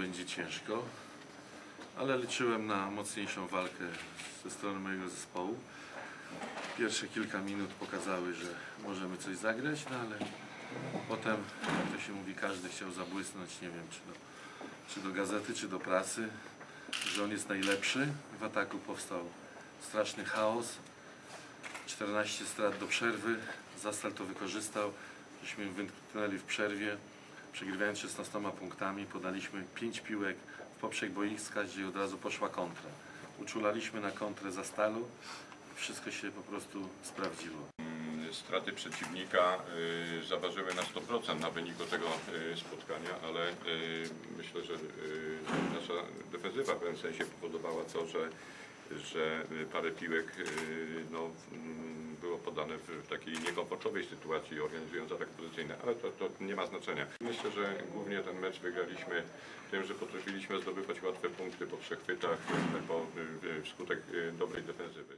będzie ciężko, ale liczyłem na mocniejszą walkę ze strony mojego zespołu. Pierwsze kilka minut pokazały, że możemy coś zagrać, no ale potem, jak to się mówi, każdy chciał zabłysnąć, nie wiem, czy do, czy do gazety, czy do prasy, że on jest najlepszy. W ataku powstał straszny chaos. 14 strat do przerwy. Zastal to wykorzystał. Żeśmy wytknęli w przerwie, przegrywając 16 punktami. Podaliśmy 5 piłek w poprzek boiska, gdzie od razu poszła kontra. Uczulaliśmy na kontrę Zastalu. Wszystko się po prostu sprawdziło. Straty przeciwnika y, zaważyły na 100% na wyniku tego y, spotkania, ale y, myślę, że nasza defensywa w pewnym sensie powodowała to, że, że y, parę piłek y, no, mm, było podane w takiej niekomfortowej sytuacji, organizując atak pozycyjny, ale to, to nie ma znaczenia. Myślę, że głównie ten mecz wygraliśmy tym, że potrafiliśmy zdobywać łatwe punkty po przechwytach, po, y, wskutek dobrej defensywy.